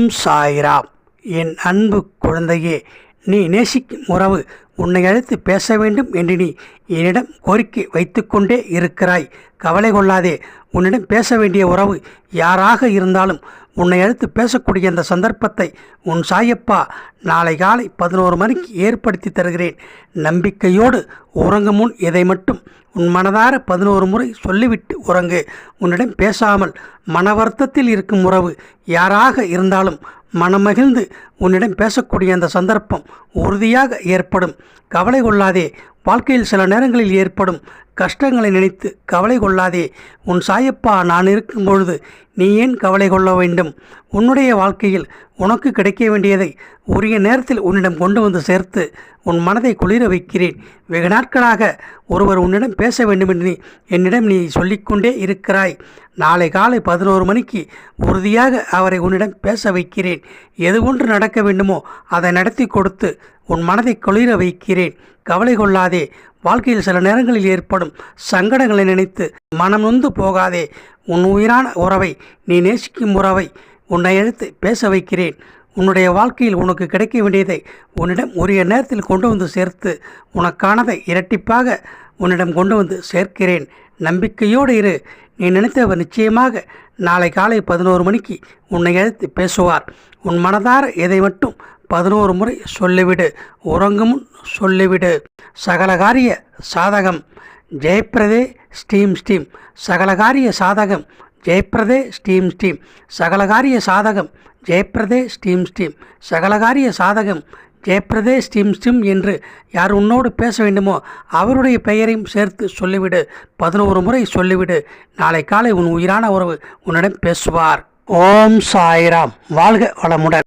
ஓம் சாய்ராம் என் அன்பு குழந்தையே நீ நேசிக்கும் உறவு உன்னை அழைத்து பேச வேண்டும் என்று நீ என்னிடம் கோரிக்கை வைத்துக்கொண்டே இருக்கிறாய். கவலை கொள்ளாதே உன்னிடம் பேச வேண்டிய உறவு யாராக இருந்தாலும் உன்னை அடுத்து பேசக்கூடிய அந்த சந்தர்ப்பத்தை உன் சாயப்பா நாளை காலை பதினோரு மணிக்கு ஏற்படுத்தி தருகிறேன். நம்பிக்கையோடு உறங்கும் முன் இதை மட்டும் உன் மனதார பதினோரு முறை சொல்லிவிட்டு உறங்கு. உன்னிடம் பேசாமல் மன வருத்தத்தில் இருக்கும் உறவு யாராக இருந்தாலும் மனமகிழ்ந்து உன்னிடம் பேசக்கூடிய அந்த சந்தர்ப்பம் உறுதியாக ஏற்படும். கவலை கொள்ளாதே வாழ்க்கையில் சில நேரங்களில் ஏற்படும். கஷ்டங்களை நினைத்து கவலை கொள்ளாதே. உன் சாயப்பா நான் இருக்கும் பொழுது நீ ஏன் கவலை கொள்ள வேண்டும்? உன்னுடைய வாழ்க்கையில் உனக்கு கிடைக்க வேண்டியதை உரிய நேரத்தில் உன்னிடம் கொண்டு வந்து சேர்த்து உன் மனதை குளிர வைக்கிறேன். வெகு நாட்களாக ஒருவர் உன்னிடம் பேச வேண்டும் என்று என்னிடம் நீ சொல்லிக்கொண்டே இருக்கிறாய். நாளை காலை பதினோரு மணிக்கு உறுதியாக அவரை உன்னிடம் பேச வைக்கிறேன். எது ஒன்று நடக்க வேண்டுமோ அதை நடத்தி கொடுத்து உன் மனதை குளிர வைக்கிறேன். கவலை கொள்ளாதே. வாழ்க்கையில் சில நேரங்களில் ஏற்படும் சங்கடங்களை நினைத்து மனம் நொந்து போகாதே. உன் உயிரான உறவை நீ நேசிக்கும் உறவை உன்னை எழுத்து பேச வைக்கிறேன். உன்னுடைய வாழ்க்கையில் உனக்கு கிடைக்க வேண்டியதை உன்னிடம் உரிய நேரத்தில் கொண்டு வந்து சேர்த்து உனக்கானதை இரட்டிப்பாக உன்னிடம் கொண்டு வந்து சேர்க்கிறேன். நம்பிக்கையோடு இரு. நீ நினைத்தவர் நிச்சயமாக நாளை காலை பதினோரு மணிக்கு உன்னை எழுத்து பேசுவார். உன் மனதார எதை மட்டும் பதினோரு முறை சொல்லிவிடு. உறங்கும் சொல்லிவிடு. சகலகாரிய சாதகம். ஜெயப்பிரதே ஸ்டீம் ஸ்டீம். சகலகாரிய சாதகம். ஜெயப்பிரதே ஸ்டீம் ஸ்டீம். சகலகாரிய சாதகம். ஜெயப்பிரதே ஸ்டீம் ஸ்டீம். சகலகாரிய சாதகம். ஜெயப்பிரதே ஸ்டீம் ஸ்டீம் என்று யார் உன்னோடு பேச வேண்டுமோ அவருடைய பெயரையும் சேர்த்து சொல்லிவிடு. பதினோரு முறை சொல்லிவிடு. நாளை காலை உன் உயிரான உறவு உன்னிடம் பேசுவார். ஓம் சாய்ராம். வாழ்க வளமுடன்.